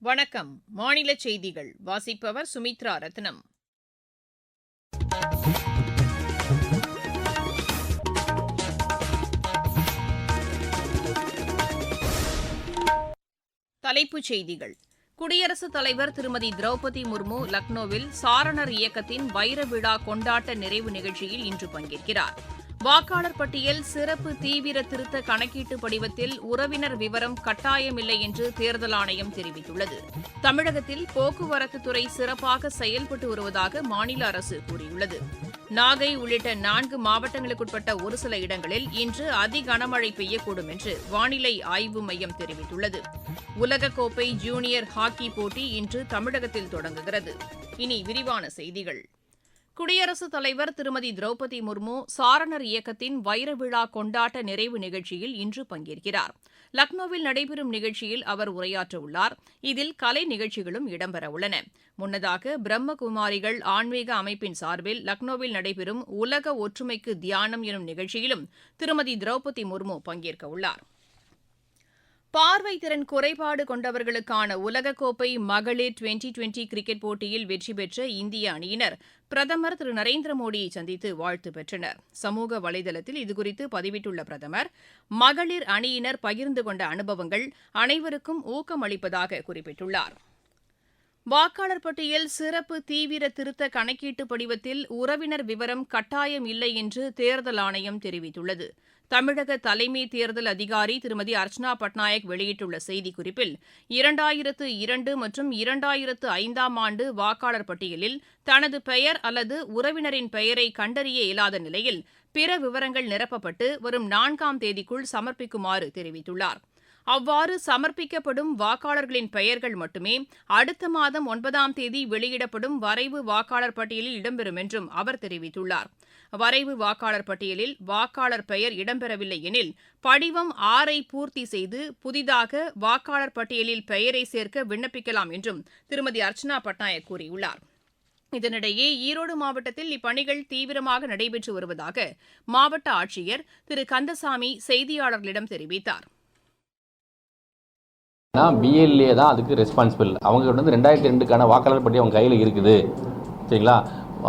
வணக்கம். மாநில செய்திகள். வாசிப்பவர் சுமித்ரா ரத்னம். தலைப்புச் செய்திகள். குடியரசுத் தலைவர் திருமதி திரௌபதி முர்மு லக்னோவில் சாரணர் இயக்கத்தின் வைர விழா கொண்டாட்ட நிறைவு நிகழ்ச்சியில் இன்று பங்கேற்கிறார். வாக்காளர் பட்டியல் சிறப்பு தீவிர திருத்த கணக்கீட்டு படிவத்தில் உறவினர் விவரம் கட்டாயமில்லை என்று தேர்தல் ஆணையம் தெரிவித்துள்ளது. தமிழகத்தில் போக்குவரத்து துறை சிறப்பாக செயல்பட்டு வருவதாக மாநில அரசு கூறியுள்ளது. நாகை உள்ளிட்ட நான்கு மாவட்டங்களுக்குட்பட்ட ஒரு சில இடங்களில் இன்று அதி கனமழை பெய்யக்கூடும் என்று வானிலை ஆய்வு மையம் தெரிவித்துள்ளது. உலகக்கோப்பை ஜூனியர் ஹாக்கி போட்டி இன்று தமிழகத்தில் தொடங்குகிறது. இனி விரிவான செய்திகள். குடியரசுத் தலைவர் திருமதி திரௌபதி முர்மு சாரணர் இயக்கத்தின் வைர விழா கொண்டாட்ட நிறைவு நிகழ்ச்சியில் இன்று பங்கேற்கிறார். லக்னோவில் நடைபெறும் நிகழ்ச்சியில் அவர் உரையாற்றவுள்ளார். இதில் கலை நிகழ்ச்சிகளும் இடம்பெறவுள்ளன முன்னதாக பிரம்மகுமாரிகள் ஆன்மீக அமைப்பின் சார்பில் லக்னோவில் நடைபெறும் உலக ஒற்றுமைக்கு தியானம் எனும் நிகழ்ச்சியிலும் திருமதி திரௌபதி முர்மு பங்கேற்கவுள்ளார். பார்வை திறன் குறைபாடு கொண்டவர்களுக்கான உலகக்கோப்பை மகளிர் டுவெண்டி டுவெண்டி கிரிக்கெட் போட்டியில் வெற்றி பெற்ற இந்திய அணியினர் பிரதமர் திரு. நரேந்திர மோடியை சந்தித்து வாழ்த்து பெற்றனர். சமூக வலைதளத்தில் இதுகுறித்து பதிவிட்டுள்ள பிரதமர் மகளிர் அணியினர் பகிர்ந்து கொண்ட அனுபவங்கள் அனைவருக்கும் ஊக்கமளிப்பதாக குறிப்பிட்டுள்ளார். வாக்காளர் பட்டியல் சிறப்பு தீவிர திருத்த கணக்கீட்டு படிவத்தில் உறவினர் விவரம் கட்டாயம் இல்லை என்று தேர்தல் ஆணையம் தெரிவித்துள்ளது. தமிழக தலைமை தேர்தல் அதிகாரி திருமதி அர்ச்சனா பட்நாயக் வெளியிட்டுள்ள செய்திக்குறிப்பில் இரண்டாயிரத்து இரண்டு மற்றும் இரண்டாயிரத்து ஐந்தாம் ஆண்டு வாக்காளர் பட்டியலில் தனது பெயர் அல்லது உறவினரின் பெயரை கண்டறிய இயலாத நிலையில் பிற விவரங்கள் நிரப்பப்பட்டு வரும் நான்காம் தேதிக்குள் சமர்ப்பிக்குமாறு தெரிவித்துள்ளார். அவ்வாறு சமர்ப்பிக்கப்படும் வாக்காளர்களின் பெயர்கள் மட்டுமே அடுத்த மாதம் ஒன்பதாம் தேதி வெளியிடப்படும் வரைவு வாக்காளர் பட்டியலில் இடம்பெறும் என்றும் அவர் தெரிவித்துள்ளார். வரைவு வாக்காளர் பட்டியலில் வாக்காளர் பெயர் இடம்பெறவில்லை எனில் படிவம் ஆறை பூர்த்தி செய்து புதிதாக வாக்காளர் பட்டியலில் பெயரை சேர்க்க விண்ணப்பிக்கலாம் என்றும் திருமதி அர்ச்சனா பட்நாயக் கூறியுள்ளார். இதனிடையே ஈரோடு மாவட்டத்தில் இப்பணிகள் தீவிரமாக நடைபெற்று வருவதாக மாவட்ட ஆட்சியர் திரு கந்தசாமி செய்தியாளர்களிடம் ஆனால் பிஎல்ஏ தான் அதுக்கு ரெஸ்பான்சிபிள் அவங்க வந்து ரெண்டாயிரத்தி ரெண்டுக்கான வாக்காளர் பட்டி அவங்க கையில் இருக்குது. சரிங்களா?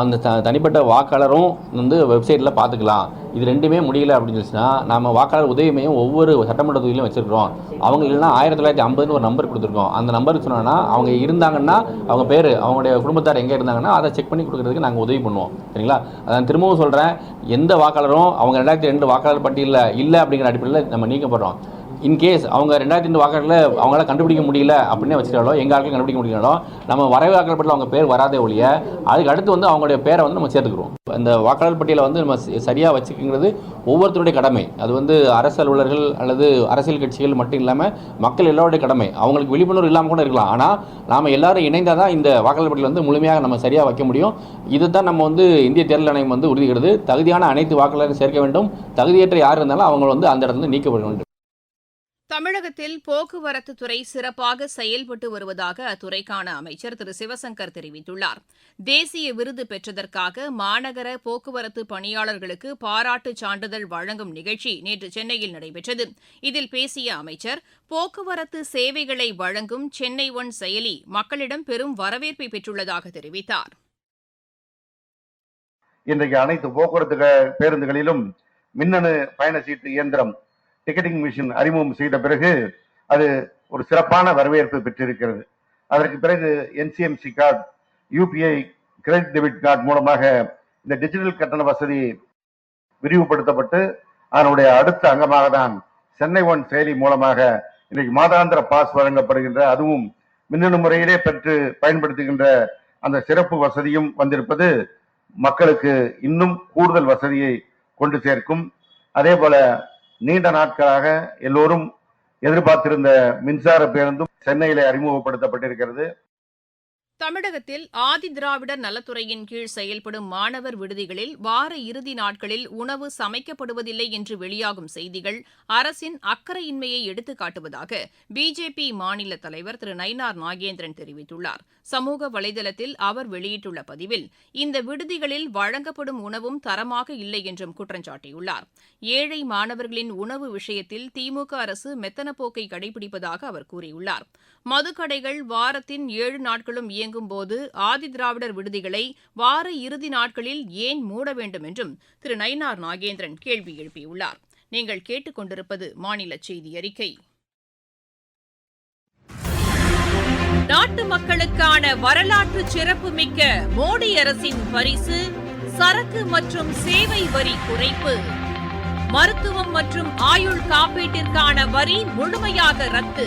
அந்த த தனிப்பட்ட வாக்காளரும் வந்து வெப்சைட்டில் பார்த்துக்கலாம் இது ரெண்டுமே முடியல அப்படின்னு சொல்லிச்சுன்னா நம்ம வாக்காளர் உதவி ஒவ்வொரு சட்டமன்ற தொகுதியிலும் வச்சுருக்கிறோம். அவங்க இல்லைன்னா ஆயிரத்தி தொள்ளாயிரத்தி ஐம்பதுன்னு ஒரு நம்பர் கொடுத்துருக்கோம். அந்த நம்பர் சொன்னோன்னா அவங்க இருந்தாங்கன்னா அவங்க பேர் அவங்களுடைய குடும்பத்தார் எங்கே இருந்தாங்கன்னா அதை செக் பண்ணி கொடுக்குறதுக்கு நாங்கள் உதவி பண்ணுவோம். சரிங்களா? அதான் திரும்பவும் சொல்கிறேன் எந்த வாக்காளரும் அவங்க ரெண்டாயிரத்தி ரெண்டு வாக்காளர் பட்டியலில் இல்லை அப்படிங்கிற அடிப்படையில் நம்ம நீக்கப்படுறோம். இன்கேஸ் அவங்க ரெண்டாயிரத்தி ரெண்டு வாக்காளர்ல அவங்களால கண்டுபிடிக்க முடியல அப்படின்னு வச்சுட்டாலும் எங்கள் ஆட்கள் கண்டுபிடிக்க முடியலாலும் நம்ம வரைவு வாக்காளர் பட்டியலில் அவங்க பேர் வராதே ஒழிய அதுக்கு அடுத்து வந்து அவங்களுடைய பேரை வந்து நம்ம சேர்த்துக்கிறோம். இந்த வாக்காளர் பட்டியலை வந்து நம்ம சரியாக வச்சுக்கிறது ஒவ்வொருத்தருடைய கடமை. அது வந்து அரசு அலுவலர்கள் அல்லது அரசியல் கட்சிகள் மட்டும் இல்லாமல் மக்கள் எல்லாருடைய கடமை. அவங்களுக்கு விழிப்புணர்வு இல்லாமல் கூட இருக்கலாம். ஆனால் நாம் எல்லாரும் இணைந்தால் தான் இந்த வாக்காளர் பட்டியல் வந்து முழுமையாக நம்ம சரியாக வைக்க முடியும். இதுதான் நம்ம வந்து இந்திய தேர்தல் ஆணையம் வந்து உறுதிக்கிறது தகுதியான அனைத்து வாக்காளரும் சேர்க்க வேண்டும். தகுதியற்ற யார் இருந்தாலும் அவங்க வந்து அந்த இடத்துல நீக்கப்பட வேண்டும். தமிழகத்தில் போக்குவரத்து துறை சிறப்பாக செயல்பட்டு வருவதாக அத்துறைக்கான அமைச்சர் திரு. சிவசங்கர் தெரிவித்துள்ளார். தேசிய விருது பெற்றதற்காக மாநகர போக்குவரத்து பணியாளர்களுக்கு பாராட்டு சான்றிதழ் வழங்கும் நிகழ்ச்சி நேற்று சென்னையில் நடைபெற்றது. இதில் பேசிய அமைச்சர் போக்குவரத்து சேவைகளை வழங்கும் சென்னை ஒன் செயலி மக்களிடம் பெரும் வரவேற்பை பெற்றுள்ளதாக தெரிவித்தார். இன்றைக்கு அனைத்து போக்குவரத்து பேருந்துகளிலும் மின்னணு பயண சீட்டு இயந்திரம் டிக்கெட்டிங் மிஷின் அறிமுகம் செய்த பிறகு அது ஒரு சிறப்பான வரவேற்பு பெற்றிருக்கிறது. அதற்கு பிறகு NCMC card UPI credit debit card மூலமாக இந்த டிஜிட்டல் கட்டண வசதி விரிவுபடுத்தப்பட்டு அதனுடைய அடுத்த அங்கமாக தான் சென்னை ஒன் செயலி மூலமாக இன்றைக்கு மாதாந்திர பாஸ் வழங்கப்படுகின்ற அதுவும் மின்னணு முறையிலே பெற்று பயன்படுத்துகின்ற அந்த சிறப்பு வசதியும் வந்திருப்பது மக்களுக்கு இன்னும் கூடுதல் வசதியை கொண்டு சேர்க்கும். அதே போல நீண்ட நாட்களாக எல்லோரும் எதிர்பார்த்திருந்த மின்சார பேருந்தும் சென்னையில அறிமுகப்படுத்தப்பட்டிருக்கிறது. தமிழகத்தில் ஆதிதிராவிடர் நலத்துறையின் கீழ் செயல்படும் மாணவர் விடுதிகளில் வார இறுதி நாட்களில் உணவு சமைக்கப்படுவதில்லை என்று வெளியாகும் செய்திகள் அரசின் அக்கறையின்மையை எடுத்துக் காட்டுவதாக பிஜேபி மாநில தலைவர் திரு நயினார் நாகேந்திரன் தெரிவித்துள்ளார். சமூக வலைதளத்தில் அவர் வெளியிட்டுள்ள பதிவில் இந்த விடுதிகளில் வழங்கப்படும் உணவும் தரமாக இல்லை என்றும் குற்றம் சாட்டியுள்ளார். ஏழை மாணவர்களின் உணவு விஷயத்தில் திமுக அரசு மெத்தன போக்கை கடைபிடிப்பதாக அவர் கூறியுள்ளார். மதுக்கடைகள் வாரத்தின் ஏழு நாட்களும் இயங்க இயங்கும்போது ஆதிதிராவிடர் விடுதிகளை வார இறுதி நாட்களில் ஏன் மூட வேண்டும் என்றும் திரு நயினார் நாகேந்திரன் கேள்வி எழுப்பியுள்ளார். நீங்கள் கேட்டுக்கொண்டிருப்பது மாநில செய்தி அறிக்கை. நாட்டு மக்களுக்கான வரலாற்று சிறப்புமிக்க மோடி அரசின் பரிசு சரக்கு மற்றும் சேவை வரி குறைப்பு. மருத்துவம் மற்றும் ஆயுள் காப்பீட்டிற்கான வரி முழுமையாக ரத்து.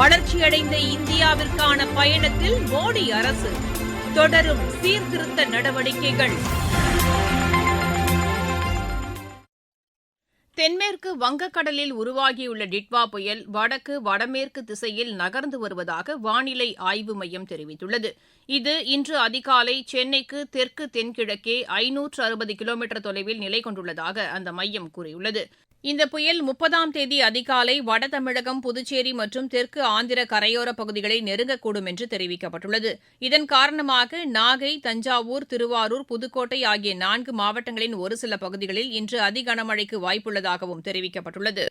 வளர்ச்சியடைந்த இந்தியாவிற்கான பயணத்தில் மோடி அரசு தொடரும் சீர்திருத்த நடவடிக்கைகள். தென்மேற்கு வங்கக்கடலில் உருவாகியுள்ள டிட்வா புயல் வடக்கு வடமேற்கு திசையில் நகர்ந்து வருவதாக வானிலை ஆய்வு மையம் தெரிவித்துள்ளது. இது இன்று அதிகாலை சென்னைக்கு தெற்கு தென்கிழக்கே ஐநூற்று அறுபது கிலோமீட்டர் தொலைவில் நிலை கொண்டுள்ளதாக அந்த மையம் கூறியுள்ளது. இந்த புயல் முப்பதாம் தேதி அதிகாலை வட தமிழகம் புதுச்சேரி மற்றும் தெற்கு ஆந்திர கரையோர பகுதிகளை நெருங்கக்கூடும் என்று தெரிவிக்கப்பட்டுள்ளது. இதன் காரணமாக நாகை தஞ்சாவூர் திருவாரூர் புதுக்கோட்டை ஆகிய நான்கு மாவட்டங்களின் ஒரு சில பகுதிகளில் இன்று அதிகனமழைக்கு வாய்ப்புள்ளதாகவும் தெரிவிக்கப்பட்டுள்ளது.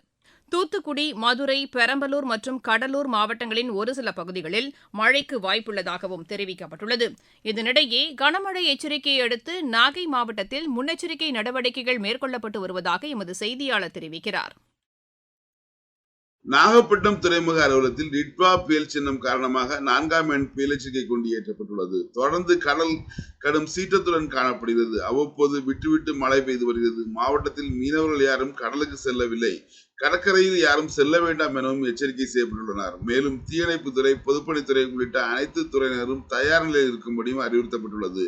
தூத்துக்குடி மதுரை பெரம்பலூர் மற்றும் கடலூர் மாவட்டங்களின் ஒரு சில பகுதிகளில் மழைக்கு வாய்ப்புள்ளதாகவும் தெரிவிக்கப்பட்டுள்ளது. இதனிடையே கனமழை எச்சரிக்கையை அடுத்து நாகை மாவட்டத்தில் முன்னெச்சரிக்கை நடவடிக்கைகள் மேற்கொள்ளப்பட்டு வருவதாக எமது செய்தியாளர் தெரிவிக்கிறார். நாகப்பட்டினம் துறைமுக அலுவலகத்தில் டிட்வா புயல் சின்னம் காரணமாக நான்காம் எண் புயல் எச்சரிக்கை கொண்டு ஏற்றப்பட்டுள்ளது. தொடர்ந்து கடல் கடும் சீற்றத்துடன் காணப்படுகிறது. அவ்வப்போது விட்டுவிட்டு மழை பெய்து வருகிறது. மாவட்டத்தில் மீனவர்கள் யாரும் கடலுக்கு செல்லவில்லை. கடற்கரையில் யாரும் செல்ல வேண்டாம் எனவும் எச்சரிக்கை செய்யப்பட்டுள்ளனர். மேலும் தீயணைப்புத்துறை பொதுப்பணித்துறை உள்ளிட்ட அனைத்து துறையினரும் தயார் நிலையில் இருக்கும்படியும் அறிவுறுத்தப்பட்டுள்ளது.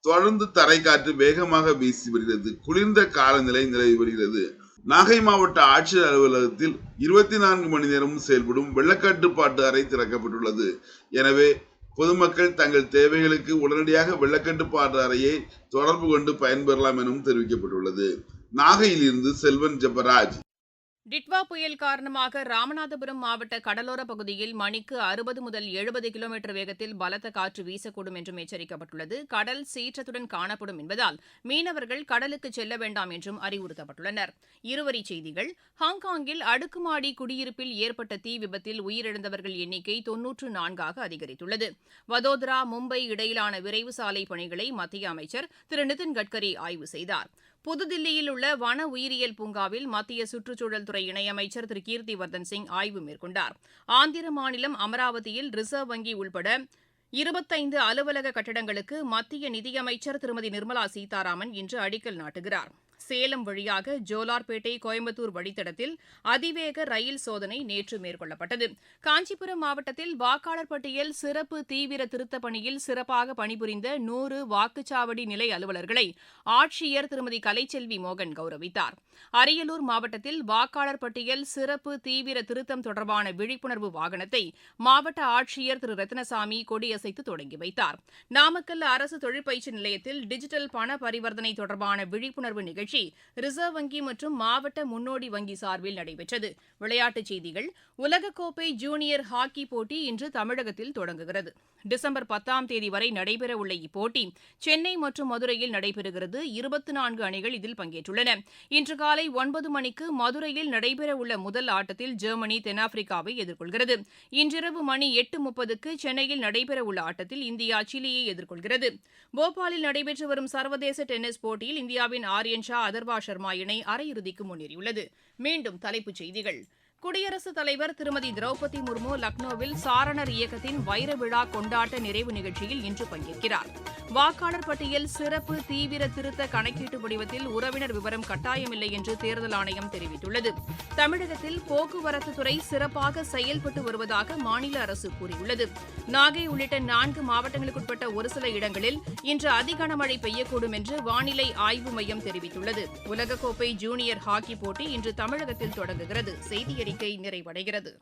தொடர்ந்து தரைக்காற்று வேகமாக வீசி வருகிறது. குளிர்ந்த காலநிலை நிலவி வருகிறது. நாகை மாவட்ட ஆட்சியர் அலுவலகத்தில் இருபத்தி நான்கு மணி நேரமும் செயல்படும் வெள்ளக்கட்டுப்பாட்டு அறை திறக்கப்பட்டுள்ளது. எனவே பொதுமக்கள் தங்கள் தேவைகளுக்கு உடனடியாக வெள்ளக்கட்டுப்பாட்டு அறையை தொடர்பு கொண்டு பயன்பெறலாம் எனவும் தெரிவிக்கப்பட்டுள்ளது. நாகையில் இருந்து செல்வன் ஜெபராஜ். டிட்வா புயல் காரணமாக ராமநாதபுரம் மாவட்ட கடலோர பகுதியில் மணிக்கு அறுபது முதல் எழுபது கிலோமீட்டர் வேகத்தில் பலத்த காற்று வீசக்கூடும் என்றும் எச்சரிக்கப்பட்டுள்ளது. கடல் சீற்றத்துடன் காணப்படும் என்பதால் மீனவர்கள் கடலுக்கு செல்ல வேண்டாம் என்றும் அறிவுறுத்தப்பட்டுள்ளனர். இருவரிச் செய்திகள். ஹாங்காங்கில் அடுக்குமாடி குடியிருப்பில் ஏற்பட்ட தீ விபத்தில் உயிரிழந்தவர்கள் எண்ணிக்கை தொன்னூற்று நான்காக அதிகரித்துள்ளது. வதோதரா மும்பை இடையிலான விரைவு சாலை பணிகளை மத்திய அமைச்சர் திரு நிதின் கட்கரி ஆய்வு செய்தார். புதுதில்லியில் உள்ள வன உயிரியல் பூங்காவில் மத்திய சுற்றுச்சூழல் துறை இணையமைச்சர் திரு கீர்த்திவர்தன் சிங் ஆய்வு மேற்கொண்டார். ஆந்திர மாநிலம் அமராவதியில் ரிசர்வ் வங்கி உள்பட இருபத்தைந்து அலுவலக கட்டடங்களுக்கு மத்திய நிதியமைச்சர் திருமதி நிர்மலா சீதாராமன் இன்று அடிக்கல் நாட்டுகிறார். சேலம் வழியாக ஜோலார்பேட்டை கோயம்புத்தூர் வழித்தடத்தில் அதிவேக ரயில் சோதனை நேற்று மேற்கொள்ளப்பட்டது. காஞ்சிபுரம் மாவட்டத்தில் வாக்காளர் பட்டியல் சிறப்பு தீவிர திருத்தப் பணியில் சிறப்பாக பணிபுரிந்த நூறு வாக்குச்சாவடி நிலை அலுவலர்களை ஆட்சியர் திருமதி கலைச்செல்வி மோகன் கௌரவித்தார். அரியலூர் மாவட்டத்தில் வாக்காளர் பட்டியல் சிறப்பு தீவிர திருத்தம் தொடர்பான விழிப்புணர்வு வாகனத்தை மாவட்ட ஆட்சியர் திரு. ரத்னசாமி கொடியசைத்து தொடங்கி வைத்தார். நாமக்கல் அரசு தொழிற்பயிற்சி நிலையத்தில் டிஜிட்டல் பண பரிவர்த்தனை தொடர்பான விழிப்புணர்வு நிகழ்ச்சி நிகழ்ச்சி ரிசர்வ் வங்கி மற்றும் மாவட்ட முன்னோடி வங்கி சார்பில் நடைபெற்றது. விளையாட்டுச் செய்திகள் உலகக்கோப்பை ஜூனியர் ஹாக்கி போட்டி இன்று தமிழகத்தில் தொடங்குகிறது. டிசம்பர் பத்தாம் தேதி வரை நடைபெறவுள்ள இப்போட்டி சென்னை மற்றும் மதுரையில் நடைபெறுகிறது. இருபத்தி நான்கு அணிகள் இதில் பங்கேற்றுள்ளன. இன்று காலை ஒன்பது மணிக்கு மதுரையில் நடைபெறவுள்ள முதல் ஆட்டத்தில் ஜெர்மனி தென்னாப்பிரிக்காவை எதிர்கொள்கிறது. இன்றிரவு மணி எட்டு முப்பதுக்கு சென்னையில் நடைபெறவுள்ள ஆட்டத்தில் இந்தியா சிலியை எதிர்கொள்கிறது. போபாலில் நடைபெற்று வரும் சர்வதேச டென்னிஸ் போட்டியில் இந்தியாவின் ஆரியன் ஷா அதர்வா சர்மா இணை அரையிறுதிக்கு முன்னேறியுள்ளது. மீண்டும் தலைப்புச் செய்திகள். குடியரசுத் தலைவர் திருமதி திரௌபதி முர்மு லக்னோவில் சாரணர் இயக்கத்தின் வைர விழா கொண்டாட்ட நிறைவு நிகழ்ச்சியில் இன்று பங்கேற்கிறார். வாக்காளர் பட்டியல் சிறப்பு தீவிர திருத்த கணக்கீட்டு வடிவத்தில் உறவினர் விவரம் கட்டாயமில்லை என்று தேர்தல் ஆணையம் தெரிவித்துள்ளது. தமிழகத்தில் போக்குவரத்து துறை சிறப்பாக செயல்பட்டு வருவதாக மாநில அரசு கூறியுள்ளது. நாகை உள்ளிட்ட நான்கு மாவட்டங்களுக்குட்பட்ட ஒரு சில இடங்களில் இன்று அதிகன மழை பெய்யக்கூடும் என்று வானிலை ஆய்வு மையம் தெரிவித்துள்ளது. உலகக்கோப்பை ஜூனியர் ஹாக்கி போட்டி இன்று தமிழகத்தில் தொடங்குகிறது. செய்தியறி அறிக்கை நிறைவடைகிறது.